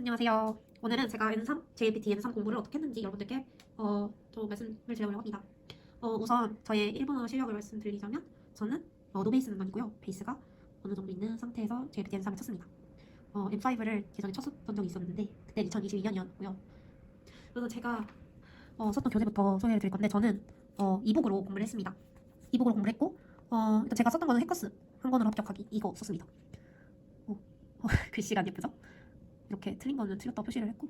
안녕하세요. 오늘은 제가 N3, JLPT N3 공부를 어떻게 했는지 여러분들께 어, 좀 말씀을 드려보려고 합니다. 어, 우선 저의 일본어 실력을 말씀드리자면 저는 어, 노베이스는 아니고요. 베이스가 어느 정도 있는 상태에서 JLPT N3을 쳤습니다. 어, M5를 예전에 쳤었던 적이 있었는데 그때 2022년이었고요. 그래서 제가 어, 썼던 교재부터 소개해 드릴 건데 저는 어, 이북으로 공부를 했습니다. 이북으로 공부를 했고 어, 제가 썼던 거는 해커스 한 권으로 합격하기 이거 썼습니다. 어, 어, 글씨가 안 예쁘죠? 이렇게 틀린 거는 틀렸다고 표시를 했고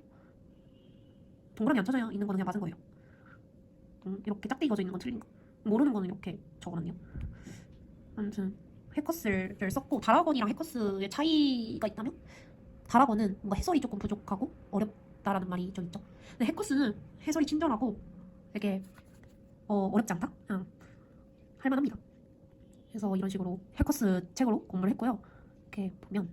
동그라미 안 쳐져 있는 거는 그냥 맞은 거예요. 음, 이렇게 짝대 이어져 있는 건 틀린 거. 모르는 거는 이렇게 적어놨네요. 아무튼 해커스를 썼고 다락원이랑 해커스의 차이가 있다면 다락원은 뭔가 해설이 조금 부족하고 어렵다라는 말이 좀 있죠. 근데 해커스는 해설이 친절하고 되게 어, 어렵지 않다? 그냥 할만합니다. 그래서 이런 식으로 해커스 책으로 공부를 했고요. 이렇게 보면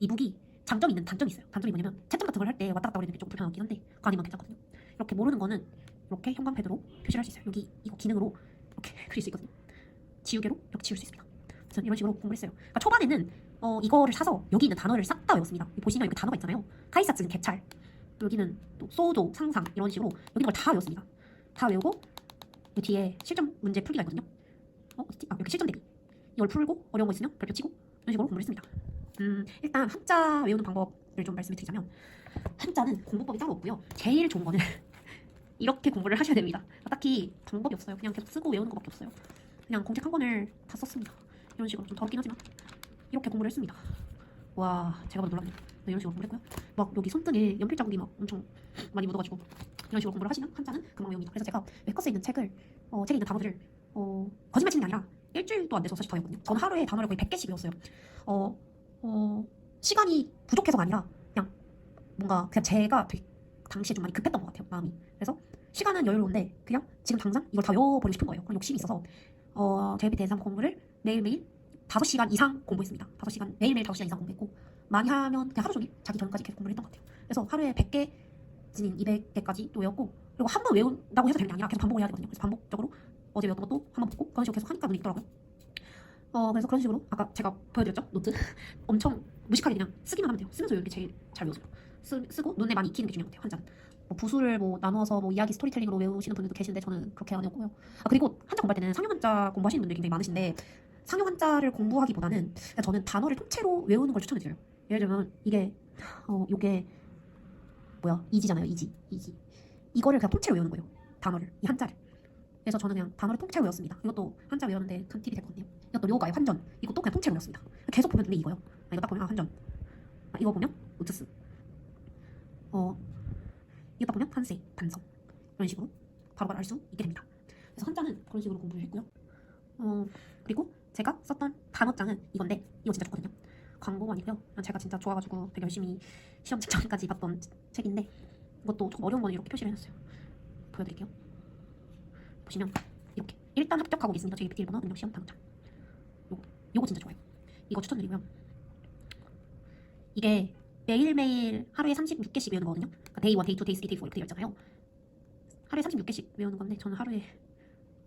이북이 장점이 있는 단점이 있어요. 단점이 뭐냐면 채점 같은 걸 할 때 왔다 갔다 거리는 게좀 불편하긴 한데 그거 아니면 괜찮거든요. 이렇게 모르는 거는 이렇게 형광패드로 표시를 할 수 있어요. 여기 이거 기능으로 이렇게 그릴 수 있거든요. 지우개로 이렇게 지울 수 있습니다. 저는 이런 식으로 공부를 했어요. 그러니까 초반에는 어, 이거를 사서 여기 있는 단어를 싹 다 외웠습니다. 보시면 여기 단어가 있잖아요. 카이사츠는 개찰, 여기는 또 소조, 상상 이런 식으로 여기 걸 다 외웠습니다. 다 외우고 이 뒤에 실전 문제 풀기가 있거든요. 어 어딨지? 아 여기 실전 대비. 이걸 풀고 어려운 거 있으면 별표 치고 이런 식으로 공부를 했습니다. 음 일단 한자 외우는 방법을 좀 말씀을 드리자면 한자는 공부법이 따로 없고요. 제일 좋은 거는 이렇게 공부를 하셔야 됩니다. 딱히 방법이 없어요. 그냥 계속 쓰고 외우는 것밖에 없어요. 그냥 공책 한 권을 다 썼습니다. 이런 식으로 좀 더럽긴 하지만 이렇게 공부를 했습니다. 와 제가 봐도 놀랐네요. 네, 이런 식으로 공부를 했고요. 막 여기 손등에 연필 자국이 막 엄청 많이 묻어가지고 이런 식으로 공부를 하시면 한자는 금방 외웁니다. 그래서 제가 웨커스에 있는 책을 어, 책에 있는 단어들을 어, 거짓말 치는 게 아니라 일주일도 안 돼서 사실 더 외웠거든요. 저는 하루에 단어를 거의 100개씩 외웠어요. 어, 어, 시간이 부족해서가 아니라 그냥 뭔가 그냥 제가 되게 당시에 좀 많이 급했던 것 같아요. 마음이. 그래서 시간은 여유로운데 그냥 지금 당장 이걸 다 외워버리고 싶은 거예요. 그런 욕심이 있어서 어, JLPT 대상 공부를 매일매일 5시간 이상 공부했습니다. 5시간 매일매일 5시간 이상 공부했고 많이 하면 그냥 하루 종일 자기 전까지 계속 공부를 했던 것 같아요. 그래서 하루에 100개 진 200개까지 또 외웠고 그리고 한 번 외운다고 해서 되는 게 아니라 계속 반복을 해야 되거든요. 그래서 반복적으로 어제 외웠던 것도 한 번 보고 그런 식으로 계속 하니까 눈이 있더라고요. 어 그래서 그런 식으로 아까 제가 보여드렸죠 노트 엄청 무식하게 그냥 쓰기만 하면 돼요. 쓰면서 외우는 게 제일 잘 외워져요. 쓰, 쓰고 눈에 많이 익히는 게 중요한 것 같아요. 한자는 뭐 부수를 뭐 나누어서 뭐 이야기 스토리텔링으로 외우시는 분들도 계신데 저는 그렇게 안 외웠고요. 아 그리고 한자 공부할 때는 상용 한자 공부하시는 분들이 굉장히 많으신데 상용 한자를 공부하기보다는 저는 단어를 통째로 외우는 걸 추천해드려요. 예를 들면 이게 어 요게 뭐야 이지잖아요 이지 이지 이거를 그냥 통째로 외우는 거예요 단어를 이 한자를 그래서 저는 그냥 단어를 통째로 외웠습니다. 이것도 한자 외웠는데 큰 팁이 같네요. 이것도 료가의 환전. 이것도 그냥 통째로 외웠습니다. 계속 보면 눈에 익어요. 아, 이거 딱 보면 아 환전. 아, 이거 보면 우트스. 어 이거 딱 보면 한세 반성 이런 식으로 바로바로 알 수 있게 됩니다. 그래서 한자는 그런 식으로 공부를 했고요. 어 그리고 제가 썼던 단어장은 이건데 이거 진짜 좋거든요. 광고가 아니고요. 그냥 제가 진짜 좋아가지고 되게 열심히 시험 직전까지 봤던 책인데 이것도 조금 어려운 거는 이렇게 표시를 해놨어요. 보여드릴게요. 보시면 이렇게 일단 합격하고 있습니다. JPT 일본어 능력 시험 단어장. 요거 요거 진짜 좋아요. 이거 추천드리고요. 이게 매일매일 하루에 36개씩 외우는 거거든요. 그러니까 데이 1, 데이 2, 데이 3, 데이 4 이렇게 되어 있잖아요. 하루에 36개씩 외우는 건데 저는 하루에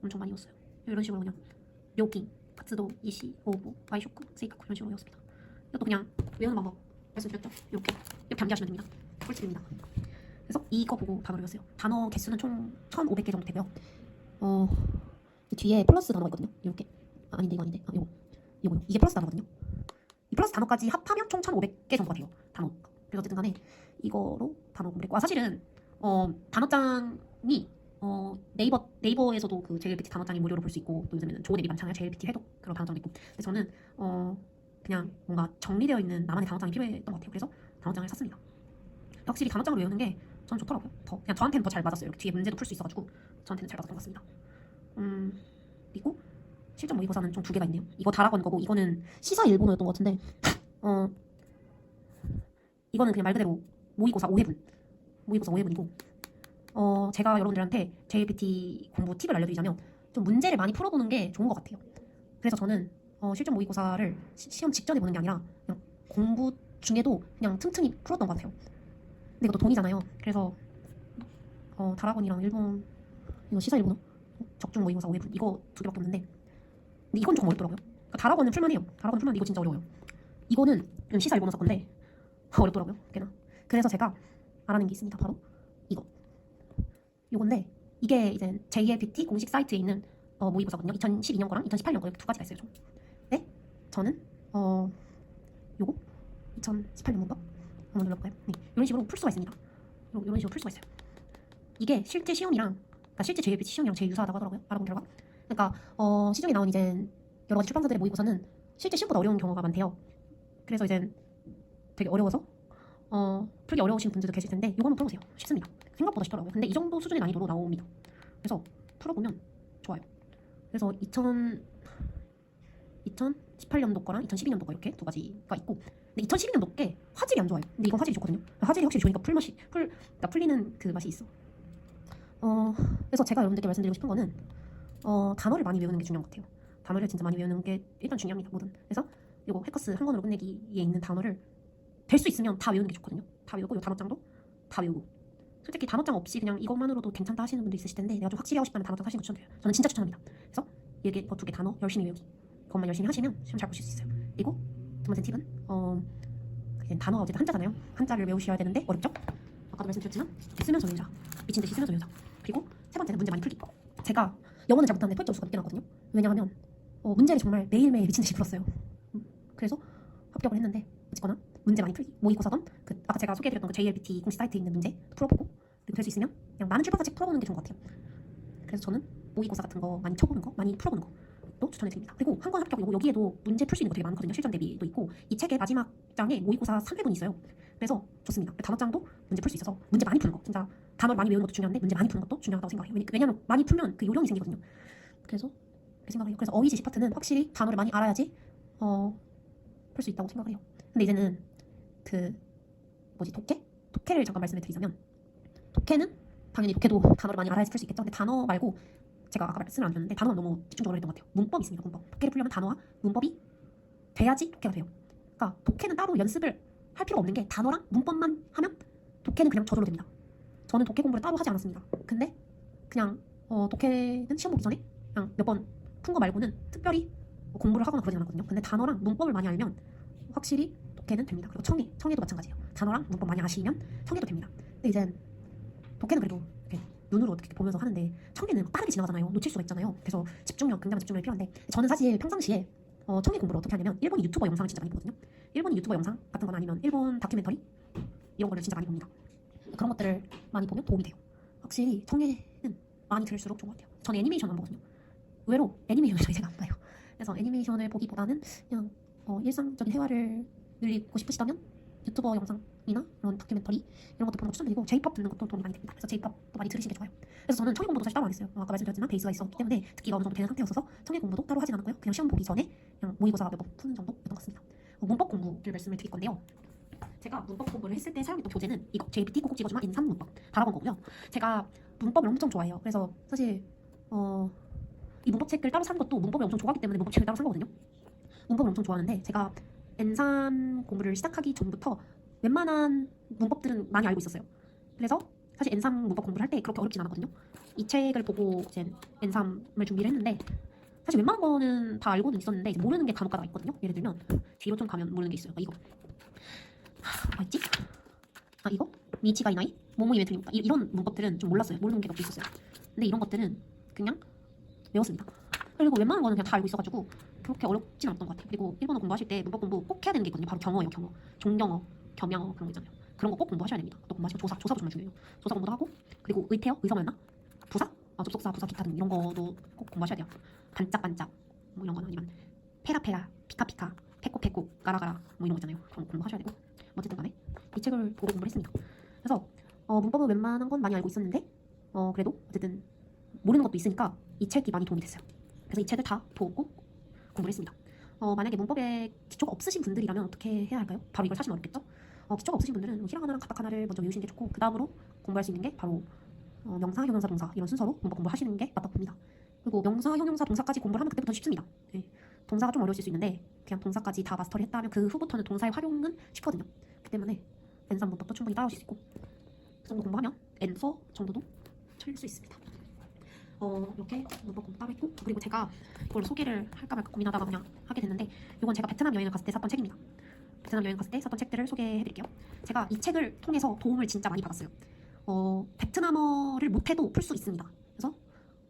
엄청 많이 외웠어요. 이런 식으로 그냥 료킹, 파츠도, 이시, 오부, 와이쇼크, 세이카쿠 이런 식으로 외웠습니다. 이것도 그냥 외우는 방법 말씀드렸죠? 이렇게 이렇게 암기하시면 됩니다. 꿀팁입니다. 그래서 이거 보고 단어를 외웠어요. 단어 개수는 총 1,500개 정도 되고요. 어, 이 뒤에 플러스 단어가 있거든요. 이렇게 아, 아닌데 이거 아닌데 아, 이거 이거 이게 플러스 단어거든요. 이 플러스 단어까지 합하면 총 1,500개 정도가 돼요. 단어. 그래서 어쨌든 간에 이거로 단어 공부했고 아 사실은 어, 단어장이 어, 네이버 네이버에서도 그 JLPT 단어장이 무료로 볼 수 있고 또 요즘에는 좋은 앱이 많잖아요. JLPT 해독 그런 단어장도 있고. 근데 저는 어 그냥 뭔가 정리되어 있는 나만의 단어장이 필요했던 것 같아요. 그래서 단어장을 샀습니다. 확실히 단어장을 외우는 게 저는 좋더라고요. 더 그냥 저한테는 더 잘 맞았어요. 이렇게 뒤에 문제도 풀 수 있어가지고 저한테는 잘 맞았던 것 같습니다. 음 그리고 실전 모의고사는 좀 두 개가 있네요. 이거 다락원 거고 이거는 시사 일본어였던 것 같은데 어 이거는 그냥 말 그대로 모의고사 5회분 모의고사 5회분이고 어 제가 여러분들한테 JLPT 공부 팁을 알려드리자면 좀 문제를 많이 풀어보는 게 좋은 것 같아요. 그래서 저는 어, 실전 모의고사를 시, 시험 직전에 보는 게 아니라 그냥 공부 중에도 그냥 틈틈이 풀었던 것 같아요. 근데 이것도 돈이잖아요. 그래서 어, 다락원이랑 일본 이거 시사 일본어 어, 적중 모의고사 5회분 이거 두 개밖에 없는데 근데 이건 조금 어렵더라고요. 그러니까 다락원은 풀만해요. 다락원 풀만 이거 진짜 어려워요. 이거는 시사 일본어 사 건데 어렵더라고요. 꽤나 그래서 제가 알아낸 게 있습니다. 바로 이거. 요건데 이게 이제 JLPT 공식 사이트에 있는 어, 모의고사거든요. 2012년 거랑 2018년 거 이렇게 두 가지가 있어요. 총. 네? 저는 어 요거 2018년 문법 한번 눌러볼까요? 네. 이런 식으로 풀 수가 있습니다. 요, 이런 식으로 풀 수가 있어요. 이게 실제 시험이랑 그러니까 실제 JLPT 시험이랑 제일 유사하다고 하더라고요. 알아본 결과. 그러니까 어, 시중에 나온 이제 여러 가지 출판사들의 모의고사는 실제 시험보다 어려운 경우가 많대요. 그래서 이제 되게 어려워서 어, 풀기 어려우신 분들도 계실 텐데 이거 한번 풀어보세요. 쉽습니다. 생각보다 쉽더라고요. 근데 이 정도 수준의 난이도로 나옵니다. 그래서 풀어보면 좋아요. 그래서 2000 2018년도 거랑 2012년도 거 이렇게 두 가지가 있고 근데 2012년도 게 화질이 안 좋아요. 근데 이건 화질이 좋거든요. 화질이 확실히 좋으니까 풀 맛이 풀 그러니까 풀리는 그 맛이 있어. 어 그래서 제가 여러분들께 말씀드리고 싶은 거는 어 단어를 많이 외우는 게 중요한 것 같아요. 단어를 진짜 많이 외우는 게 일단 중요합니다. 뭐든. 그래서 이거 해커스 한 권으로 끝내기에 있는 단어를 될 수 있으면 다 외우는 게 좋거든요. 다 외우고 이 단어장도 다 외우고. 솔직히 단어장 없이 그냥 이것만으로도 괜찮다 하시는 분도 있으실 텐데 내가 좀 확실히 하고 싶다면 단어장 하시는 거 추천드려요. 저는 진짜 추천합니다. 그래서 이게 이거 두개 단어 열심히 외우기. 그것만 열심히 하시면 시험 잘 보실 수 있어요. 그리고 두 번째 팁은 어 단어가 어쨌든 한자잖아요. 한자를 외우셔야 되는데 어렵죠? 아까도 말씀드렸지만 쓰면서 외우자. 미친 듯이 쓰면서 외우자. 그리고 세 번째는 문제 많이 풀기. 제가 영어는 잘 못하는데 토익 점수가 높게 나거든요. 왜냐하면 어, 문제를 정말 매일매일 미친 듯이 풀었어요. 음, 그래서 합격을 했는데 어쨌거나 문제 많이 풀기. 모의고사던 그 아까 제가 소개해드렸던 그 JLPT 공식 사이트에 있는 문제 풀어보고 그리고 될 수 있으면 그냥 많은 출판사 책 풀어보는 게 좋은 것 같아요. 그래서 저는 모의고사 같은 거 많이 쳐보는 거, 많이 풀어보는 거 도 추천해드립니다. 그리고 한권 합격 요거 여기에도 문제 풀 수 있는 거 되게 많거든요. 실전 대비도 있고 이 책의 마지막 장에 모의고사 3회분이 있어요. 그래서 좋습니다. 단어장도 문제 풀 수 있어서 문제 많이 푸는 거 진짜 단어를 많이 외우는 것도 중요한데 문제 많이 푸는 것도 중요하다고 생각해요. 왜냐- 왜냐면 많이 풀면 그 요령이 생기거든요. 그래서 그렇게 생각해요. 그래서 어휘 제시 파트는 확실히 단어를 많이 알아야지 어, 풀 수 있다고 생각을 해요. 근데 이제는 그 뭐지 독해? 독해를 잠깐 말씀을 드리자면 독해는 당연히 독해도 단어를 많이 알아야지 풀 수 있겠죠. 근데 단어 말고 제가 아까 말씀을 안 드렸는데 단어는 너무 집중적으로 했던 것 같아요. 문법이 있습니다. 문법. 독해를 풀려면 단어와 문법이 돼야지 독해가 돼요. 그러니까 독해는 따로 연습을 할 필요 없는 게 단어랑 문법만 하면 독해는 그냥 저절로 됩니다. 저는 독해 공부를 따로 하지 않았습니다. 근데 그냥 어, 독해는 시험 보기 전에 그냥 몇 번 푼 거 말고는 특별히 뭐 공부를 하거나 그러진 않았거든요. 근데 단어랑 문법을 많이 알면 확실히 독해는 됩니다. 그리고 청해, 청해도 마찬가지예요. 단어랑 문법 많이 아시면 청해도 됩니다. 근데 이제 독해는 그래도 눈으로 어떻게 보면서 하는데 청해는 빠르게 지나가잖아요. 놓칠 수가 있잖아요. 그래서 집중력, 굉장한 집중력이 필요한데 저는 사실 평상시에 어, 청해 공부를 어떻게 하냐면 일본이 유튜버 영상을 진짜 많이 보거든요. 일본이 유튜버 영상 같은 거나 아니면 일본 다큐멘터리 이런 거를 진짜 많이 봅니다. 그런 것들을 많이 보면 도움이 돼요. 확실히 청해는 많이 들을수록 좋은 것 같아요. 저는 애니메이션 안 보거든요. 의외로 애니메이션을 저희 제가 안 봐요. 그래서 애니메이션을 보기보다는 그냥 어, 일상적인 대화를 늘리고 싶으시다면 유튜버 영상 이나 이런 다큐멘터리 이런 것도 보는 거 추천드리고 J-pop 듣는 것도 도움이 많이 됩니다. 그래서 J-pop도 많이 들으시는 게 좋아요. 그래서 저는 청해 공부도 사실 따로 안 했어요. 어, 아까 말씀드렸지만 베이스가 있었기 때문에 듣기가 어느 정도 되는 상태였어서 청해 공부도 따로 하진 않았고요. 그냥 시험 보기 전에 그냥 모의고사 몇 번 푸는 정도였던 것 같습니다. 어, 문법 공부를 말씀을 드릴 건데요. 제가 문법 공부를 했을 때 사용했던 교재는 이거 JPT 꼭꼭 찍어주마 인삼 문법 달아본 거고요. 제가 문법을 엄청 좋아해요. 그래서 사실 어, 이 문법 책을 따로 산 것도 문법을 엄청 좋아하기 때문에 문법 책을 따로 산 거거든요. 문법을 엄청 좋아하는데 제가 N3 공부를 시작하기 전부터 웬만한 문법들은 많이 알고 있었어요. 그래서 사실 N3 문법 공부를 할 때 그렇게 어렵진 않았거든요. 이 책을 보고 이제 N3을 준비를 했는데 사실 웬만한 거는 다 알고는 있었는데 이제 모르는 게 간혹가다 있거든요. 예를 들면 뒤로 좀 가면 모르는 게 있어요. 이거 하, 뭐였지? 아 이거 미치가 이나이 모모 이벤트 이 이런 문법들은 좀 몰랐어요. 모르는 게 몇 개 있었어요. 근데 이런 것들은 그냥 외웠습니다. 그리고 웬만한 거는 그냥 다 알고 있어가지고 그렇게 어렵진 않았던 것 같아요. 그리고 일본어 공부하실 때 문법 공부 꼭 해야 되는 게 있거든요. 바로 경어예요, 경어. 종경어, 겸양어 그런 거 있잖아요. 그런 거 꼭 공부하셔야 됩니다. 또 공부하시고 조사, 조사도 정말 중요해요. 조사 공부도 하고 그리고 의태어, 의성어였나? 부사, 아, 접속사, 부사, 기타 등 이런 거도 꼭 공부하셔야 돼요. 반짝반짝 뭐 이런 거나 아니면 페라페라, 피카피카, 페코페코, 까라가라 뭐 이런 거 있잖아요. 그런 거 공부하셔야 되고 어쨌든 간에 이 책을 보고 공부를 했습니다. 그래서 어, 문법은 웬만한 건 많이 알고 있었는데 어, 그래도 어쨌든 모르는 것도 있으니까 이 책이 많이 도움이 됐어요. 그래서 이 책을 다 보고 공부를 했습니다. 어, 만약에 문법에 기초가 없으신 분들이라면 어떻게 해야 할까요? 바로 이걸 사시면 어렵겠죠? 어, 기초가 없으신 분들은 뭐 히라가나랑 가타카나를 먼저 외우시는 게 좋고 그 다음으로 공부할 수 있는 게 바로 어, 명사, 형용사, 동사 이런 순서로 문법 공부하시는 게 맞다고 봅니다. 그리고 명사, 형용사, 동사까지 공부를 하면 그때부터 쉽습니다. 네. 동사가 좀 어려우실 수 있는데 그냥 동사까지 다 마스터리 했다면 그 후부터는 동사의 활용은 쉽거든요. 그 때문에 N3 문법도 충분히 따라오실 수 있고 그 정도 공부하면 N4 정도도 틀릴 수 있습니다. 어 이렇게 문법 공부 따로 했고 그리고 제가 이걸 소개를 할까 말까 고민하다가 그냥 하게 됐는데 이건 제가 베트남 여행을 갔을 때 샀던 책입니다. 베트남 여행 갔을 때 썼던 책들을 소개해드릴게요. 제가 이 책을 통해서 도움을 진짜 많이 받았어요. 어, 베트남어를 못해도 풀 수 있습니다. 그래서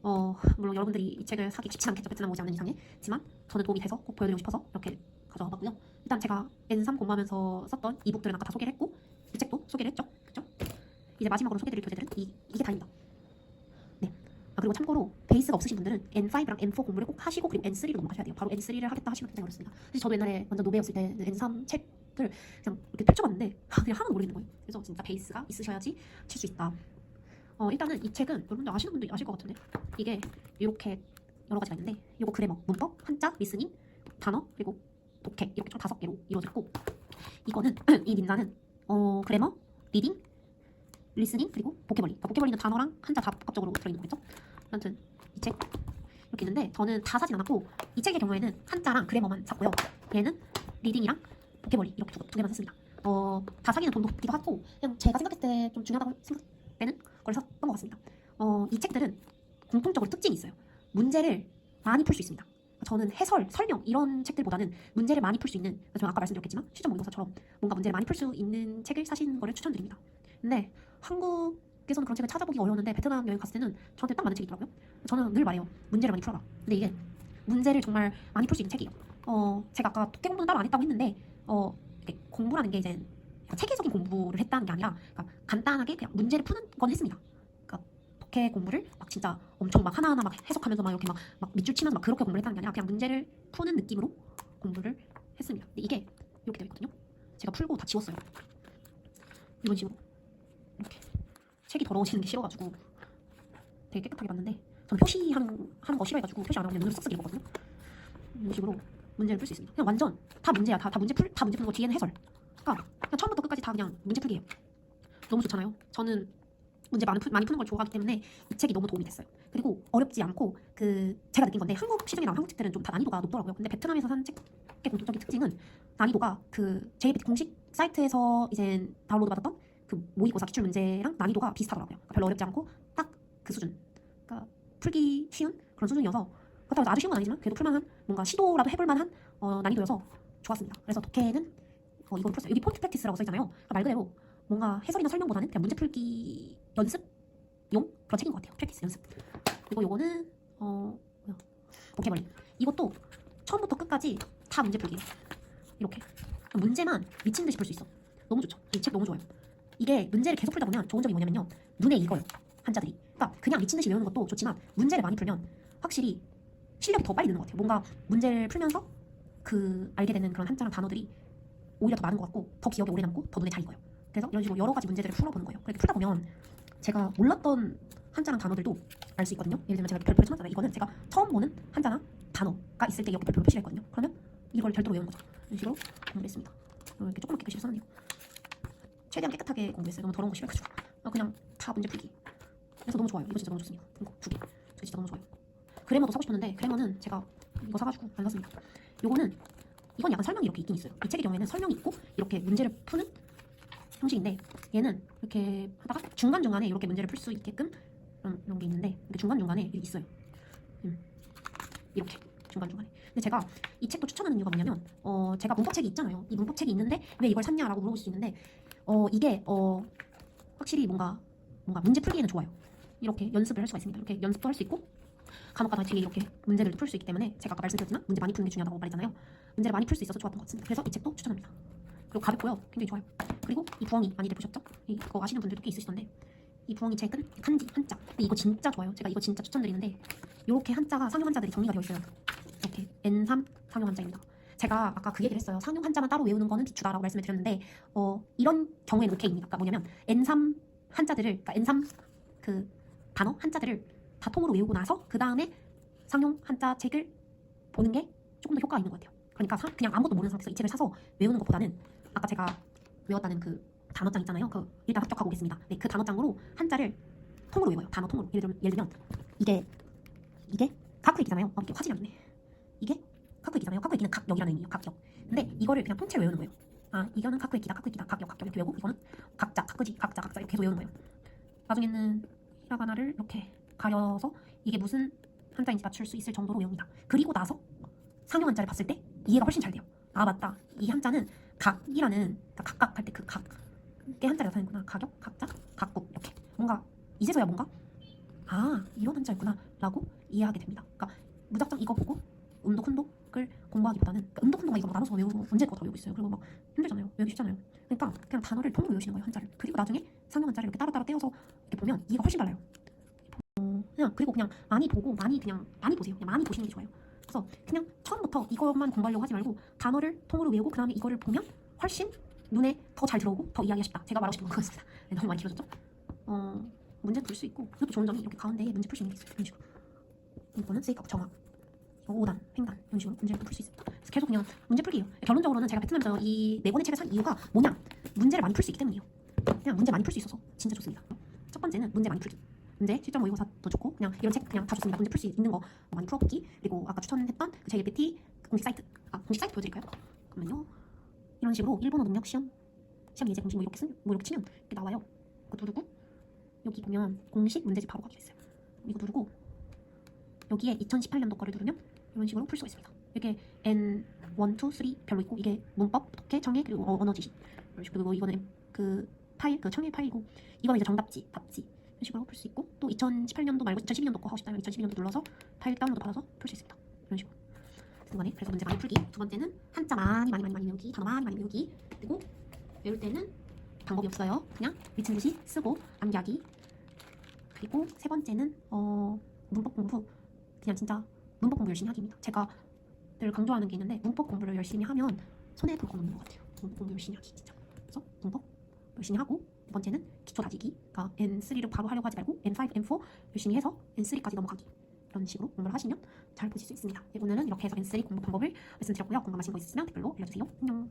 어, 물론 여러분들이 이 책을 사기 쉽지 않겠죠. 베트남 오지 않는 이상에. 하지만 저는 도움이 돼서 꼭 보여드리고 싶어서 이렇게 가져와 봤고요. 일단 제가 N3 공부하면서 썼던 이북들은 아까 다 소개를 했고 이 책도 소개를 했죠. 그죠? 이제 마지막으로 소개드릴 교재들은 이, 이게 다입니다. 네. 아, 그리고 참고로 베이스가 없으신 분들은 N5랑 N4 공부를 꼭 하시고 그리고 N3로 넘어가셔야 돼요. 바로 N3를 하겠다 하시면 굉장히 어렵습니다. 사실 저도 옛날에 완전 노베였을 때는 N3 책을 그냥 이렇게 펼쳐봤는데 그냥 하나도 모르겠는 거예요. 그래서 진짜 베이스가 있으셔야지 칠 수 있다. 어, 일단은 이 책은 여러분들 아시는 분들 아실 것 같은데 이게 이렇게 여러 가지가 있는데 이거 그래머, 문법, 한자, 리스닝, 단어 그리고 독해 이렇게 총 다섯 개로 이루어졌고 이거는 이 민자는 어, 그래머, 리딩, 리스닝 그리고 보케벌리. 그러니까 보케벌리는 단어랑 한자 다 복합적으로 들어있는 거겠죠. 아무튼 이 책 이렇게 있는데 저는 다 사진 않았고 이 책의 경우에는 한자랑 그래머만 샀고요. 얘는 리딩이랑 보케벌리 이렇게 두, 두 개만 샀습니다. 어, 다 사기는 돈도 없기도 하고 그냥 제가 생각했을 때좀 중요하다고 생각되는 걸 샀던 것 같습니다. 어, 이 책들은 공통적으로 특징이 있어요. 문제를 많이 풀 수 있습니다. 저는 해설, 설명 이런 책들보다는 문제를 많이 풀 수 있는 저는 아까 말씀드렸겠지만 시점 모의고사처럼 뭔가 문제를 많이 풀 수 있는 책을 사시는 거를 추천드립니다. 근데 한국 에서는 그런 책을 찾아보기 어려웠는데 베트남 여행 갔을 때는 저한테 딱 맞는 책이 있더라고요. 저는 늘 말해요. 문제를 많이 풀어라. 근데 이게 문제를 정말 많이 풀 수 있는 책이에요. 어, 제가 아까 독해 공부는 따로 안 했다고 했는데 어, 이렇게 공부라는 게 이제 체계적인 공부를 했다는 게 아니라 그러니까 간단하게 그냥 문제를 푸는 건 했습니다. 그러니까 독해 공부를 막 진짜 엄청 막 하나하나 막 해석하면서 막 이렇게 막, 막 밑줄 치면서 막 그렇게 공부를 했다는 게 아니라 그냥 문제를 푸는 느낌으로 공부를 했습니다. 근데 이게 이렇게 되어 있거든요. 제가 풀고 다 지웠어요. 이런 식으로 책이 더러워지는 게 싫어가지고 되게 깨끗하게 봤는데 저는 표시하는 하는 거 싫어해가지고 표시 안 하고 그냥 눈으로 쓱쓱 읽었거든요. 이런 식으로 문제를 풀 수 있습니다. 그냥 완전 다 문제야. 다, 다 문제 풀, 다 문제 푸는 거 뒤에는 해설. 그러니까 그냥 처음부터 끝까지 다 그냥 문제 풀기예요. 너무 좋잖아요. 저는 문제 많이, 푸, 많이 푸는 걸 좋아하기 때문에 이 책이 너무 도움이 됐어요. 그리고 어렵지 않고 그 제가 느낀 건데 한국 시중에 나온 한국 책들은 좀 다 난이도가 높더라고요. 근데 베트남에서 산 책의 공통적인 특징은 난이도가 그 JBT 공식 사이트에서 이제 다운로드 받았던 그 모의고사 기출 문제랑 난이도가 비슷하더라고요. 그러니까 별로 어렵지 않고 딱 그 수준. 그러니까 풀기 쉬운 그런 수준이어서 그렇다고 아주 쉬운 건 아니지만 그래도 풀만한 뭔가 시도라도 해볼 만한 어, 난이도여서 좋았습니다. 그래서 독해는 어, 이걸 풀었어요. 여기 포인트 프랙티스라고 써있잖아요. 그러니까 말 그대로 뭔가 해설이나 설명보다는 그냥 문제 풀기 연습용 그런 책인 것 같아요. 프랙티스 연습. 그리고 요거는 어 뭐야 보케벌리. 이것도 처음부터 끝까지 다 문제 풀기예요. 이렇게 문제만 미친 듯이 풀 수 있어. 너무 좋죠. 이 책 너무 좋아요. 이게 문제를 계속 풀다 보면 좋은 점이 뭐냐면요. 눈에 익어요. 한자들이. 그러니까 그냥 미친 듯이 외우는 것도 좋지만 문제를 많이 풀면 확실히 실력이 더 빨리 느는 것 같아요. 뭔가 문제를 풀면서 그 알게 되는 그런 한자랑 단어들이 오히려 더 많은 것 같고 더 기억에 오래 남고 더 눈에 잘 익어요. 그래서 이런 식으로 여러 가지 문제들을 풀어보는 거예요. 그렇게 풀다 보면 제가 몰랐던 한자랑 단어들도 알 수 있거든요. 예를 들면 제가 별표를 쳐놨잖아요. 이거는 제가 처음 보는 한자나 단어가 있을 때 이렇게 별표로 표시를 했거든요. 그러면 이걸 별도로 외우는 거죠. 이런 식으로 공부를 했습니다. 어, 이렇게 조그맣게 글씨를 써놨네요. 최대한 깨끗하게 공부했어요. 너무 더러운 거 싫어가지고. 어, 그냥 다 문제 풀기. 그래서 너무 좋아요. 이거 진짜 너무 좋습니다. 이거 두 개. 저 진짜 너무 좋아요. 그래머도 사고 싶었는데 그래머는 제가 이거 사가지고 안 샀습니다. 요거는 이건 약간 설명이 이렇게 있긴 있어요. 이 책의 경우에는 설명이 있고 이렇게 문제를 푸는 형식인데 얘는 이렇게 하다가 중간 중간에 이렇게 문제를 풀 수 있게끔 이런, 이런 게 있는데 중간 중간에 있어요. 음. 이렇게 중간 중간에. 근데 제가 이 책도 추천하는 이유가 뭐냐면 어 제가 문법책이 있잖아요. 이 문법책이 있는데 왜 이걸 샀냐라고 물어볼 수 있는데 어 이게 어 확실히 뭔가 뭔가 문제 풀기에는 좋아요. 이렇게 연습을 할 수가 있습니다. 이렇게 연습도 할 수 있고 간혹가다 뒤에 이렇게 문제들도 풀수 있기 때문에 제가 아까 말씀드렸지만 문제 많이 푸는 게 중요하다고 말했잖아요. 문제를 많이 풀 수 있어서 좋았던 것 같습니다. 그래서 이 책도 추천합니다. 그리고 가볍고요. 굉장히 좋아요. 그리고 이 부엉이 많이들 보셨죠? 이거 아시는 분들도 꽤 있으시던데 이 부엉이 책은 한지 한자. 근데 이거 진짜 좋아요. 제가 이거 진짜 추천드리는데 이렇게 한자가 상용 한자들이 정리가 되어 있어요. 이렇게 N3 상용 한자입니다. 제가 아까 그 얘기를 했어요. 상용 한자만 따로 외우는 거는 비추다라고 말씀을 드렸는데 어, 이런 경우에는 오케이입니다. 그러니까 뭐냐면 N3 한자들을 그러니까 N3 그 단어 한자들을 다 통으로 외우고 나서 그 다음에 상용 한자 책을 보는 게 조금 더 효과가 있는 것 같아요. 그러니까 사- 그냥 아무것도 모르는 상태에서 이 책을 사서 외우는 것보다는 아까 제가 외웠다는 그 단어장 있잖아요. 그 일단 합격하고 오겠습니다. 네, 그 단어장으로 한자를 통으로 외워요. 단어 통으로. 예를 들면, 이게 이게 카쿠이기잖아요. 어, 이게 화질이 안 네. 이게 카쿠이기잖아요. 카쿠이기는 각역이라는 의미예요. 각역. 근데 이거를 그냥 통째로 외우는 거예요. 아, 이거는 카쿠이기다, 카쿠이기다, 각역, 각역 이렇게 외우고 이거는 각자, 각그지, 각자, 각자 이렇게 계속 외우는 거예요. 나중에는 히라가나를 이렇게 가려서 이게 무슨 한자인지 맞출 수 있을 정도로 외웁니다. 그리고 나서 상용 한자를 봤을 때 이해가 훨씬 잘 돼요. 아 맞다. 이 한자는 각이라는 그러니까 각각 할 때 그 각의 한자를 나타내는구나. 가격, 각자, 각국 이렇게 뭔가 이제서야 뭔가 아 이런 한자였구나 라고 이해하게 됩니다. 그러니까 무작정 이거 보고 음독 훈독을 공부하기보다는 그러니까 훈독만 이거 막 나눠서 외우고 문제 거다 외우고 있어요. 그리고 막 힘들잖아요. 외우기 쉽잖아요. 그러니까 그냥 단어를 통으로 외우시는 거예요 한자를. 그리고 나중에 상용 한자를 이렇게 따로따로 떼어서 이렇게 보면 이해가 훨씬 달라요. 어, 그냥 그리고 그냥 많이 보고 많이 그냥 많이 보세요. 그냥 많이 보시는 게 좋아요. 그래서 그냥 처음부터 이것만 공부하려고 하지 말고 단어를 통으로 외우고 그 다음에 이거를 보면 훨씬 눈에 더 잘 들어오고 더 이해하기가 쉽다. 제가 말하고 싶은 건 그거였습니다. 네, 너무 많이 길어졌죠? 어, 문제 풀 수 있고 그것도 좋은 점이 이렇게 가운데에 문제 풀 수 있는 게 있어요. 이런 식으로. 이거는 정학, 이거 5단, 횡단 이런 식으로 문제를 풀 수 있습니다. 그래서 계속 그냥 문제 풀기예요. 결론적으로는 제가 베트남에서 이 네 권의 책을 산 이유가 뭐냐? 문제를 많이 풀 수 있기 때문이에요. 그냥 문제 많이 풀 수 있어서 진짜 좋습니다. 첫 번째는 문제 많이 풀기. 문제 실전 모의고사도 좋고 그냥 이런 책 그냥 다 좋습니다. 문제 풀 수 있는 거 많이 풀어보기 그리고 아까 추천했던 그 JLPT 공식 사이트 아 공식 사이트 보여드릴까요? 잠깐만요. 이런 식으로 일본어 능력 시험 시험 예제 공식 뭐 이렇게 쓴, 뭐 이렇게 치면 이렇게 나와요. 이거 누르고 여기 보면 공식 문제집 바로 가기로 했어요. 이거 누르고 여기에 2018년도 거를 누르면 이런 식으로 풀 수가 있습니다. 이렇게 N 1, 2, 3 별로 있고 이게 문법, 독해, 청해 그리고 어, 언어 지식 이런 식으로 이거는 그 파일, 그 청해 파일이고 이거는 이제 정답지, 답지 이런 식으로 풀 수 있고 또 2018년도 말고 2012년도 거 하고 싶다면 2012년도 눌러서 파일 다운로드 받아서 풀 수 있습니다. 이런 식으로 중간에 그래서 문제 많이 풀기 두 번째는 한자 많이 많이 많이 많이 외우기 단어 많이 많이 외우기 그리고 외울 때는 방법이 없어요. 그냥 미친 듯이 쓰고 암기하기. 그리고 세 번째는 어, 문법 공부. 그냥 진짜 문법 공부 열심히 하기입니다. 제가 늘 강조하는 게 있는데 문법 공부를 열심히 하면 손에 덜컥 넣는 것 같아요. 문법 공부 열심히 하기 진짜. 그래서 문법 열심히 하고 두 번째는 기초 다지기. 그러니까 N3를 바로 하려고 하지 말고 N5, N4 열심히 해서 N3까지 넘어가기. 이런 식으로 공부를 하시면 잘 보실 수 있습니다. 네, 오늘은 이렇게 해서 N3 공부 방법을 말씀드렸고요. 궁금하신 거 있으시면 댓글로 알려주세요. 안녕.